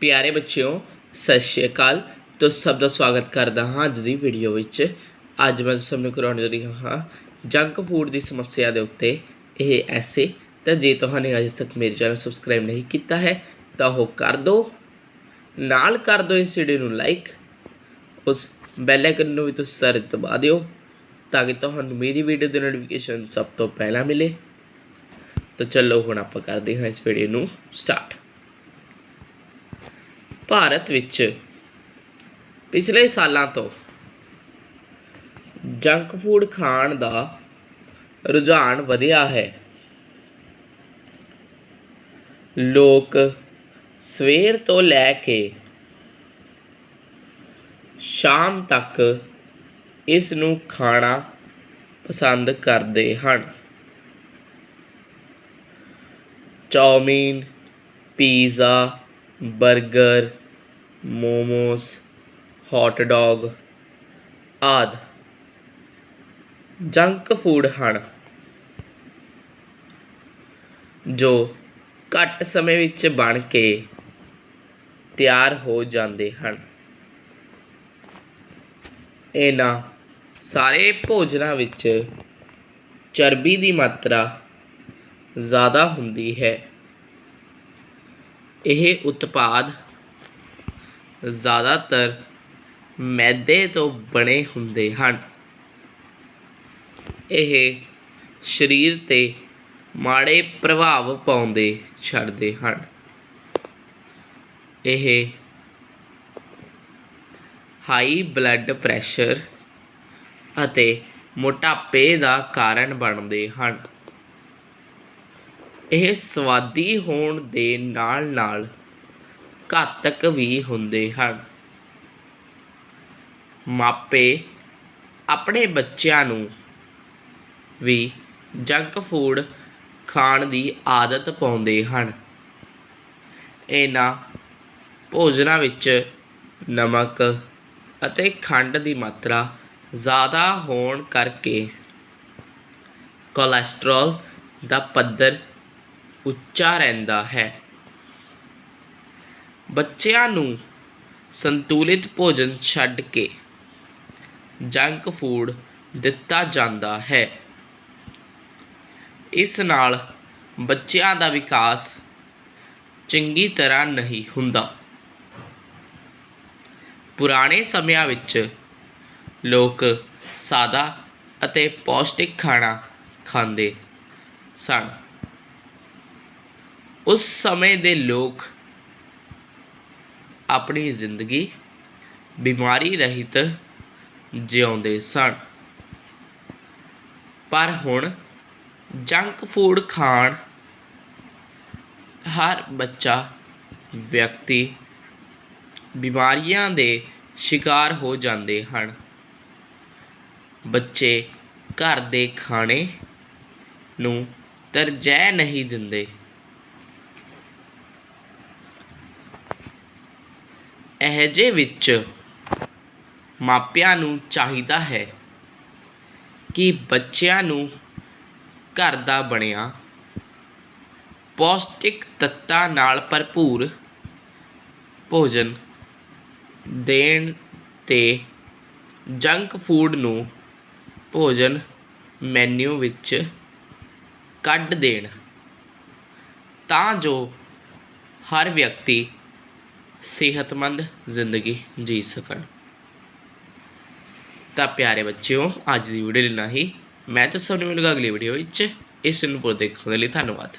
ਪਿਆਰੇ ਬੱਚਿਓ, ਸਤਿ ਸ਼੍ਰੀ ਅਕਾਲ। ਤੁਸੀਂ ਸਭ ਦਾ ਸਵਾਗਤ ਕਰਦਾ ਹਾਂ ਅੱਜ ਦੀ ਵੀਡੀਓ ਵਿੱਚ। ਅੱਜ ਮੈਂ ਸਭ ਨੂੰ ਕਰਾਉਣ ਜਾ ਰਿਹਾ ਹਾਂ ਜੰਕ ਫੂਡ ਦੀ ਸਮੱਸਿਆ ਦੇ ਉੱਤੇ। ਇਹ ਐਸੇ, ਤਾਂ ਜੇ ਤੁਹਾਨੂੰ ਅਜੇ ਤੱਕ ਮੇਰੇ ਚੈਨਲ ਸਬਸਕ੍ਰਾਈਬ ਨਹੀਂ ਕੀਤਾ ਹੈ, ਤਾਂ ਉਹ ਕਰ ਦਿਓ ਨਾਲ ਕਰ ਦਿਓ ਇਸ ਵੀਡੀਓ ਨੂੰ ਲਾਈਕ। ਉਸ ਬੈਲ ਆਈਕਨ ਨੂੰ ਵੀ ਤੁਸੀਂ ਸਾਰੇ ਦਬਾ ਦਿਓ, ਤਾਂ ਕਿ ਤੁਹਾਨੂੰ ਮੇਰੀ ਵੀਡੀਓ ਦੀ ਨੋਟੀਫਿਕੇਸ਼ਨ ਸਭ ਤੋਂ ਪਹਿਲਾਂ ਮਿਲੇ। ਤਾਂ ਚਲੋ ਹੁਣ ਆਪਾਂ ਕਰਦੇ ਹਾਂ ਇਸ ਵੀਡੀਓ ਨੂੰ ਸਟਾਰਟ। ਭਾਰਤ ਵਿੱਚ ਪਿਛਲੇ ਸਾਲਾਂ ਤੋਂ ਜੰਕ ਫੂਡ ਖਾਣ ਦਾ ਰੁਝਾਨ ਵਧਿਆ ਹੈ। ਲੋਕ ਸਵੇਰ ਤੋਂ ਲੈ ਕੇ ਸ਼ਾਮ ਤੱਕ ਇਸ ਨੂੰ ਖਾਣਾ ਪਸੰਦ ਕਰਦੇ ਹਨ। Chowmein pizza burger, momos hot dog ਆਦਿ। ਜੰਕ ਫੂਡ ਹਨ, ਜੋ ਘੱਟ ਸਮੇਂ ਵਿੱਚ ਬਣ ਕੇ ਤਿਆਰ ਹੋ ਜਾਂਦੇ ਹਨ। ਇਹਨਾਂ ਸਾਰੇ ਭੋਜਨਾਂ ਵਿੱਚ ਚਰਬੀ ਦੀ ਮਾਤਰਾ ਜ਼ਿਆਦਾ ਹੁੰਦੀ ਹੈ। ਇਹ ਉਤਪਾਦ ਜ਼ਿਆਦਾਤਰ ਮੈਦੇ ਤੋਂ ਬਣੇ ਹੁੰਦੇ ਹਨ। ਇਹ ਸਰੀਰ 'ਤੇ ਮਾੜੇ ਪ੍ਰਭਾਵ ਪਾਉਂਦੇ, ਛੱਡਦੇ ਹਨ। ਇਹ ਹਾਈ ਬਲੱਡ ਪ੍ਰੈਸ਼ਰ ਅਤੇ ਮੋਟਾਪੇ ਦਾ ਕਾਰਨ ਬਣਦੇ ਹਨ। ਇਹ ਸੁਆਦੀ ਹੋਣ ਦੇ ਨਾਲ-ਨਾਲ ਘਾਤਕ ਵੀ ਹੁੰਦੇ ਹਨ। ਮਾਪੇ ਆਪਣੇ ਬੱਚਿਆਂ ਨੂੰ ਵੀ ਜੰਕ ਫੂਡ ਖਾਣ ਦੀ ਆਦਤ ਪਾਉਂਦੇ ਹਨ। ਇਹਨਾਂ ਭੋਜਨਾਂ ਵਿੱਚ ਨਮਕ ਅਤੇ ਖੰਡ ਦੀ ਮਾਤਰਾ ਜ਼ਿਆਦਾ ਹੋਣ ਕਰਕੇ ਕੋਲੇਸਟ੍ਰੋਲ ਦਾ ਪੱਧਰ ਉੱਚਾ ਰਹਿੰਦਾ ਹੈ। ਬੱਚਿਆਂ ਨੂੰ ਸੰਤੁਲਿਤ ਭੋਜਨ ਛੱਡ ਕੇ ਜੰਕ ਫੂਡ ਦਿੱਤਾ ਜਾਂਦਾ ਹੈ। ਇਸ ਨਾਲ ਬੱਚਿਆਂ ਦਾ ਵਿਕਾਸ ਚੰਗੀ ਤਰ੍ਹਾਂ ਨਹੀਂ ਹੁੰਦਾ। ਪੁਰਾਣੇ ਸਮਿਆਂ ਵਿੱਚ ਲੋਕ ਸਾਦਾ ਅਤੇ ਪੌਸ਼ਟਿਕ ਖਾਣਾ ਖਾਂਦੇ ਸਨ। ਉਸ ਸਮੇਂ ਦੇ ਲੋਕ ਆਪਣੀ ਜ਼ਿੰਦਗੀ ਬਿਮਾਰੀ ਰਹਿਤ ਜਿਉਂਦੇ ਸਨ। ਪਰ ਹੁਣ ਜੰਕ ਫੂਡ ਖਾਣ ਹਰ ਬੱਚਾ, ਵਿਅਕਤੀ ਬਿਮਾਰੀਆਂ ਦੇ ਸ਼ਿਕਾਰ ਹੋ ਜਾਂਦੇ ਹਨ। ਬੱਚੇ ਘਰ ਦੇ ਖਾਣੇ ਨੂੰ ਤਰਜੀਹ ਨਹੀਂ ਦਿੰਦੇ। ਇਹਜੇ ਵਿੱਚ ਮਾਪਿਆਂ ਨੂੰ ਚਾਹੀਦਾ ਹੈ ਕਿ ਬੱਚਿਆਂ ਨੂੰ ਘਰ ਦਾ ਬਣਿਆ ਪੌਸ਼ਟਿਕ ਤੱਤਾਂ ਨਾਲ ਭਰਪੂਰ ਭੋਜਨ ਦੇਣ ਅਤੇ ਜੰਕ ਫੂਡ ਨੂੰ ਭੋਜਨ ਮੈਨਿਊ ਵਿੱਚ ਕੱਢ ਦੇਣ ਤਾਂ ਜੋ ਹਰ ਵਿਅਕਤੀ ਸਿਹਤਮੰਦ ਜ਼ਿੰਦਗੀ ਜੀ ਸਕਣ। ਤਾਂ ਪਿਆਰੇ ਬੱਚਿਓ, ਅੱਜ ਦੀ ਵੀਡੀਓ ਲਈ ਨਾ ਹੀ ਮੈਂ ਤਾਂ ਸਭ ਨੂੰ ਮਿਲੂੰਗਾ ਅਗਲੀ ਵੀਡੀਓ ਵਿੱਚ। ਇਸ ਨੂੰ ਪੂਰਾ ਦੇਖਣ ਦੇ ਲਈ ਧੰਨਵਾਦ।